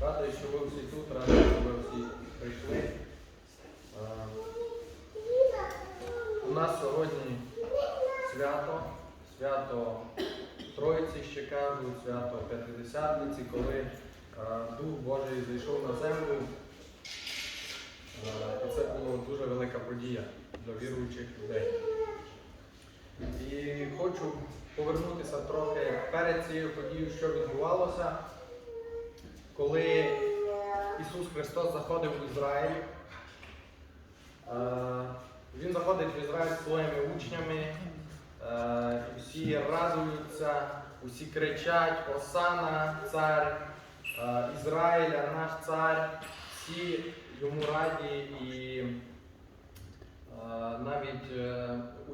Радий, що ви всі тут, радий, що ви всі прийшли. У нас сьогодні свято, свято Троїці ще кажуть, свято П'ятидесятниці, коли Дух Божий зайшов на землю. І це була дуже велика подія для віруючих людей. І хочу повернутися трохи перед цією подією, що відбувалося, коли Ісус Христос заходив в Ізраїль. Е, Він заходить в Ізраїль зі своїми учнями, е, всі радуються, усі кричать Осана, цар е, Ізраїля, наш цар, всі йому раді і навіть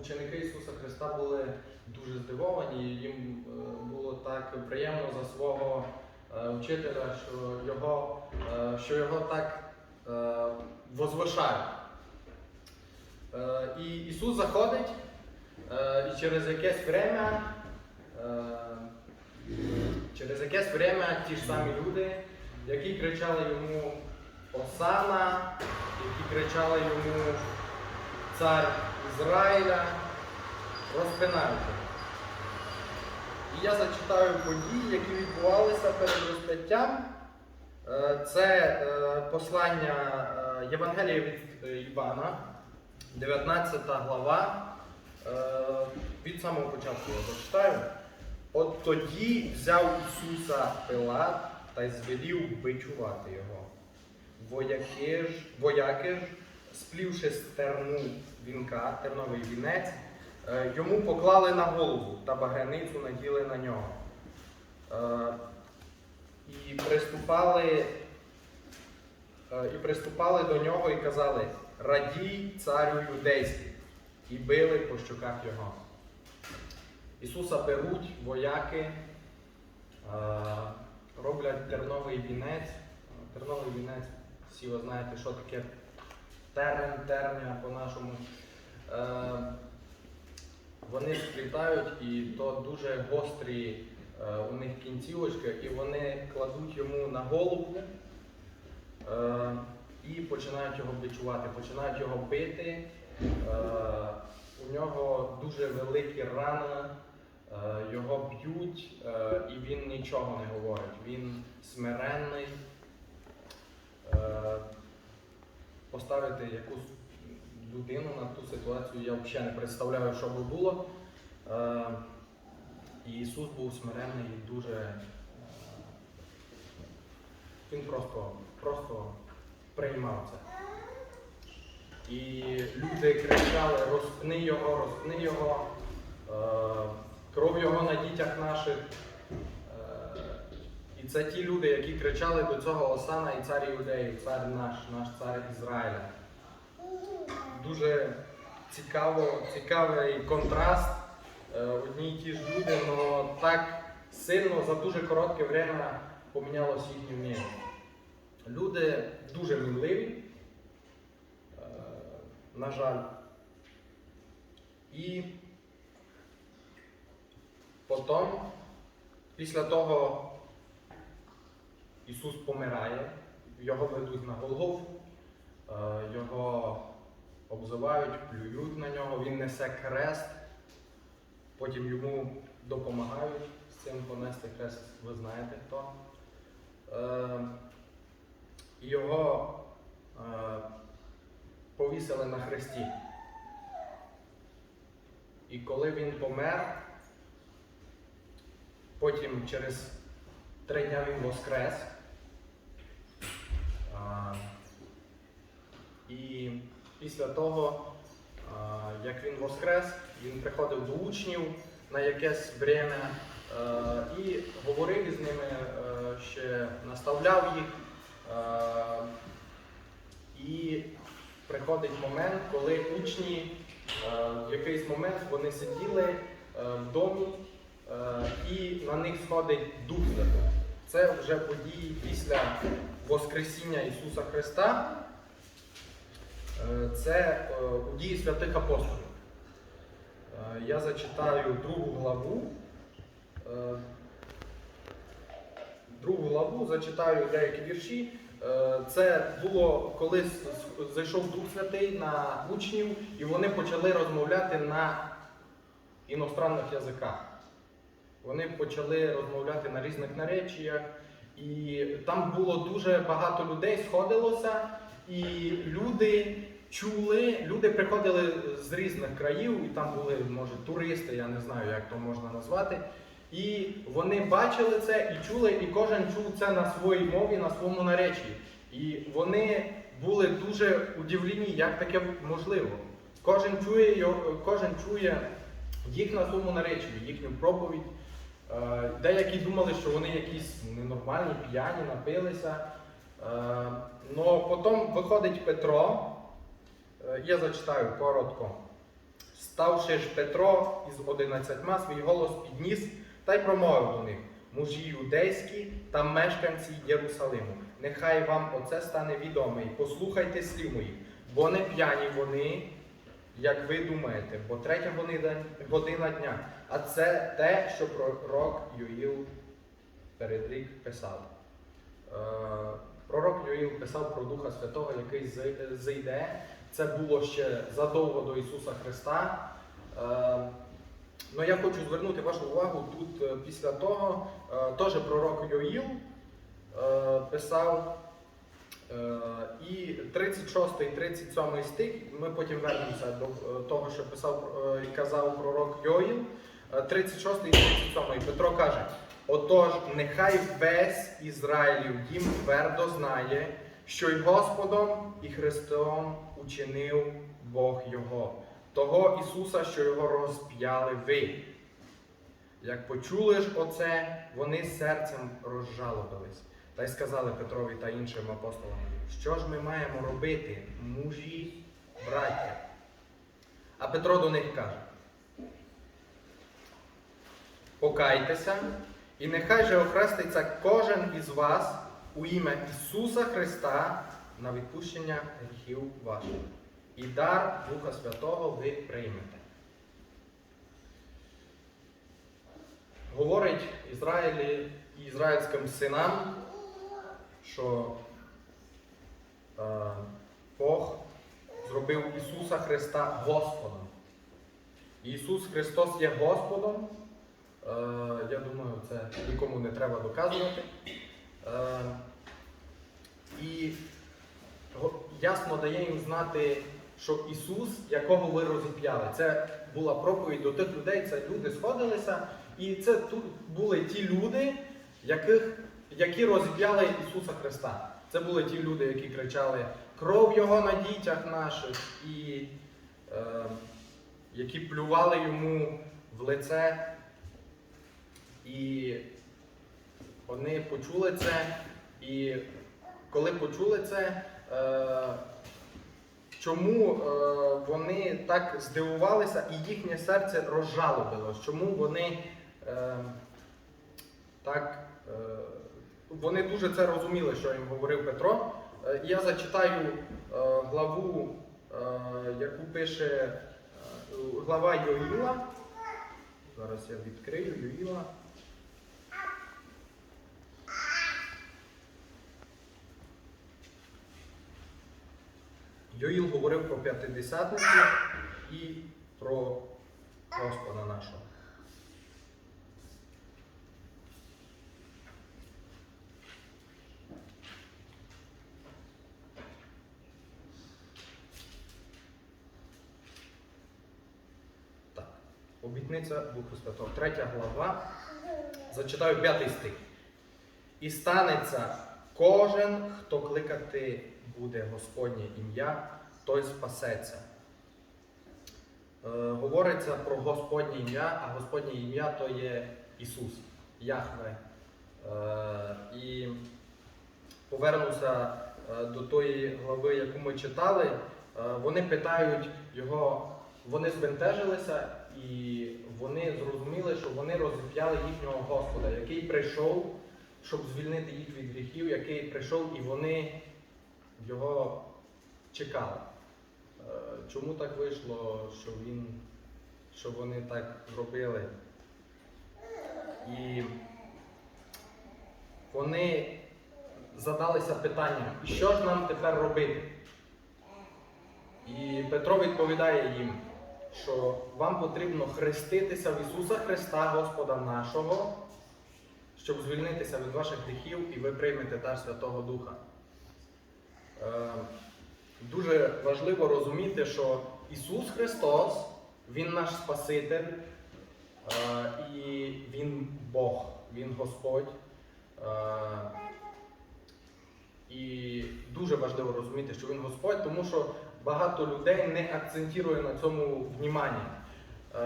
ученики Ісуса Христа були дуже здивовані, їм було так приємно за свого вчителя, що його, е, що його так е, возвишають. Е, І Ісус заходить, е, і через якесь время, е, через якесь время ті ж самі люди, які кричали йому Осана, які кричали йому Цар Ізраїля, розпинаються. І я зачитаю події, які відбувалися перед розп'яттям. Е, Це е, послання е, Євангелія від Івана, 19 глава. Від самого початку я зачитаю. От тоді взяв Ісуса Пилат та й звелів бичувати його. Вояки ж, вояки ж, сплівши з вінка, терновий вінець, йому поклали на голову та багряницю наділи на нього. Е, І приступали, е, і приступали до нього і казали: Радій царю юдейський, і били по щоках його. Ісуса беруть вояки, е, роблять терновий вінець. Терновий вінець, всі ви знаєте, що таке терен, терня по-нашому. Вони сплітають, і то дуже гострі е, у них кінцівочки, і вони кладуть йому на голову е, і починають його бичувати, починають його бити. Е, У нього дуже великі рани, е, його б'ють, е, і він нічого не говорить. Він смиренний. Е, Поставити якусь людину на ту ситуацію я взагалі не представляю, що би було. Е, І Ісус був смиренний і дуже. Він просто, просто приймав це. І люди кричали: розпни його, розпни його, е, кров його на дітях наших. Е, І це ті люди, які кричали до цього Осана і цар Іудеїв, цар наш, наш цар Ізраїля. Дуже цікаво, цікавий контраст. Е, Одні і ті ж люди, але так сильно за дуже коротке время помінялося їхнє вміння. Люди дуже мінливі, е, на жаль. І потім, після того, Ісус помирає, його ведуть на Голгофу, е, його обзивають, плюють на нього, він несе крест, потім йому допомагають з цим понести хрест, ви знаєте хто. Е, Його е, повісили на хресті. І коли він помер, потім через три дня він воскрес. А, І після того, як він воскрес, він приходив до учнів на якесь время е, і говорив із ними, е, ще наставляв їх. Е, І приходить момент, коли учні в якийсь момент вони сиділи в домі і на них сходить Дух. Це вже події після Воскресіння Ісуса Христа. Це е, у дії святих апостолів. Е, Я зачитаю другу главу. Е, другу главу, зачитаю деякі вірші. Це було коли зайшов Дух Святий на учнів, і вони почали розмовляти на іностранних язиках. Вони почали розмовляти на різних наречіях, і там було дуже багато людей, сходилося, і люди чули, люди приходили з різних країв, і там були, може, туристи, я не знаю, як то можна назвати. І вони бачили це і чули, і кожен чув це на своїй мові, на своєму наречі. І вони були дуже удивлені, як таке можливо. Кожен чує, його- кожен чує їх на своєму наречі, їхню проповідь. Е, Деякі думали, що вони якісь ненормальні, п'яні, напилися. Але потім виходить Петро, Е, я зачитаю коротко. Ставши ж Петро із одинадцятьма, свій голос підніс та й промовив до них, мужі юдейські та мешканці Єрусалиму. Нехай вам оце стане відоме, і послухайте слів моїх, бо не п'яні вони, як ви думаєте, бо третя година- дня. А це те, що пророк Юїл передрік писав. Е, Пророк Юїл писав про Духа Святого, який зай- зайде. Це було ще задовго до Ісуса Христа. Е, Ну, я хочу звернути вашу увагу тут е, після того, е, теж пророк Йоїл писав і 36 і 37 стих, ми потім вернемося до того, що писав і казав пророк Йоїл. Е, 36 і 37 Петро каже: Отож, нехай весь Ізраїлів дім твердо знає, що й Господом і Христом учинив Бог Його, того Ісуса, що його розп'яли ви. Як почули ж оце, вони серцем розжалобились та й сказали Петрові та іншим апостолам, що ж ми маємо робити, мужі, браття? А Петро до них каже: Покайтеся, і нехай же охреститься кожен із вас у ім'я Ісуса Христа на відпущення гріхів ваших. І дар Духа Святого ви приймете. Говорить Ізраїлі і ізраїльським синам, що е, Бог зробив Ісуса Христа Господом. Ісус Христос є Господом. Е, я думаю, це нікому не треба доказувати. Е, і ясно дає їм знати, що Ісус, якого ви розіп'яли, це була проповідь до тих людей, це люди сходилися, і це тут були ті люди, яких, які розіп'яли Ісуса Христа. Це були ті люди, які кричали кров Його на дітях наших, і е, які плювали йому в лице. І вони почули це, і коли почули це, чому е, вони так здивувалися і їхнє серце розжалобилось, чому вони е, так. Е, вони дуже це розуміли, що їм говорив Петро. Е, Я зачитаю е, главу, е, яку пише е, глава Йоїла. Зараз я відкрию Йоїла. Йоїл говорив про п'ятидесятницю і про Господа нашого. Так. Обітниця Духа Святого. Третя глава. Зачитаю п'ятий стих. І станеться кожен, хто кликати буде Господнє ім'я, той спасеться. Е, говориться про Господнє ім'я, а Господнє ім'я то є Ісус, Яхве. Е, і повернуся е, до тої глави, яку ми читали. Е, вони питають його, вони збентежилися і вони зрозуміли, що вони розіп'яли їхнього Господа, який прийшов, щоб звільнити їх від гріхів, який прийшов і вони його чекали. Е, Чому так вийшло, що він, що вони так зробили? І вони задалися питанням, що ж нам тепер робити? І Петро відповідає їм, що вам потрібно хреститися в Ісуса Христа, Господа нашого, щоб звільнитися від ваших гріхів і ви приймете дар Святого Духа. Е, Дуже важливо розуміти, що Ісус Христос, Він наш Спаситель, е, і Він Бог, Він Господь. Е, І дуже важливо розуміти, що Він Господь, тому що багато людей не акцентує на цьому внимання. Е,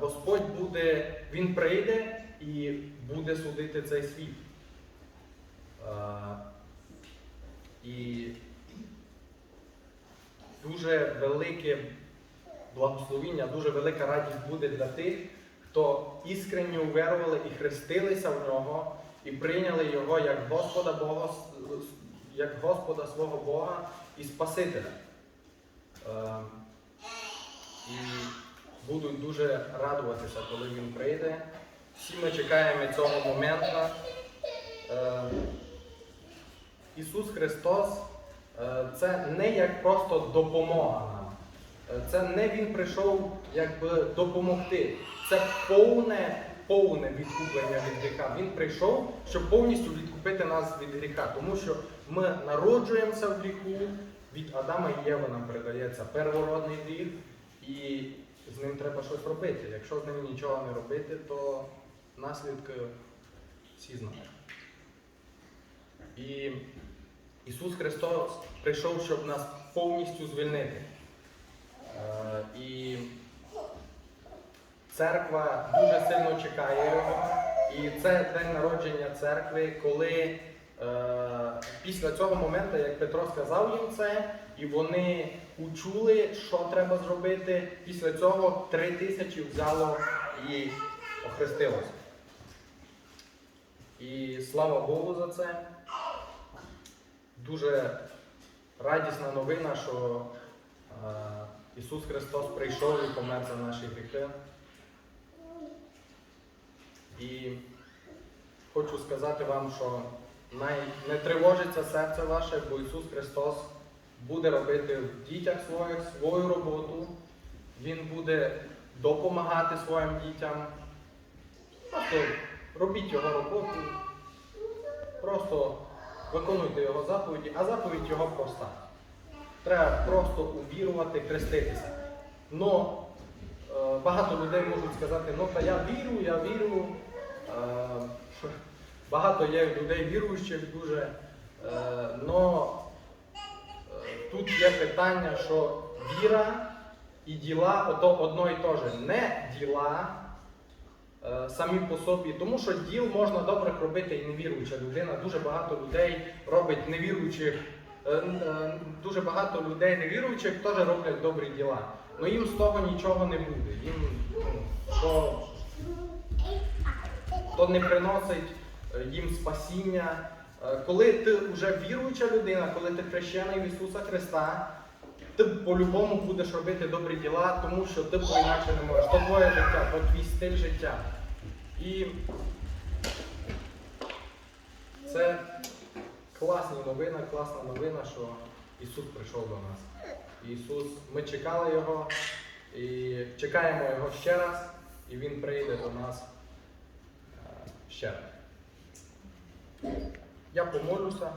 Господь буде, Він прийде і буде судити цей світ. І дуже велике благословіння, дуже велика радість буде для тих, хто іскренньо уверували і хрестилися в нього, і прийняли його як Господа Бога, як Господа свого Бога і Спасителя. І будуть дуже радуватися, коли він прийде. Всі ми чекаємо цього моменту. Е, Ісус Христос е, це не як просто допомога нам. Е, Це не Він прийшов якби допомогти. Це повне, повне відкуплення від гріха. Він прийшов, щоб повністю відкупити нас від гріха. Тому що ми народжуємося в гріху, від Адама і Єви нам передається первородний гріх, і з ним треба щось робити. Якщо з ним нічого не робити, то наслідки всі знають. І Ісус Христос прийшов, щоб нас повністю звільнити. Е, І церква дуже сильно чекає його. І це день народження церкви, коли е, після цього моменту, як Петро сказав їм це, і вони учули, що треба зробити, після цього три тисячі взяло і охрестилося. І слава Богу за це. Дуже радісна новина, що е, Ісус Христос прийшов і помер за наші гріхи. І хочу сказати вам, що не тривожиться серце ваше, бо Ісус Христос буде робити в дітях своїх свою роботу. Він буде допомагати своїм дітям. Просто робіть його роботу. Просто виконуйте його заповіді, а заповідь його проста. Треба просто увірувати, хреститися. Но е, багато людей можуть сказати, ну та я вірю, я вірю. Е, багато є людей віруючих дуже. Е, но тут є питання, що віра і діла одно і те же. Не діла самі по собі, тому що діл можна добре робити і невіруюча людина. Дуже багато людей робить невіруючих, е, е, дуже багато людей невіруючих теж роблять добрі діла. але їм з того нічого не буде. Їм ну, то, то не приносить е, їм спасіння. Е, Коли ти вже віруюча людина, коли ти хрещений в Ісуса Христа, ти по-любому будеш робити добрі діла, тому що ти по-інакше не можеш. То твоє життя, то твій стиль життя. І це класна новина, класна новина, що Ісус прийшов до нас. Ісус, ми чекали Його і чекаємо Його ще раз, і Він прийде до нас е, ще раз. Я помолюся.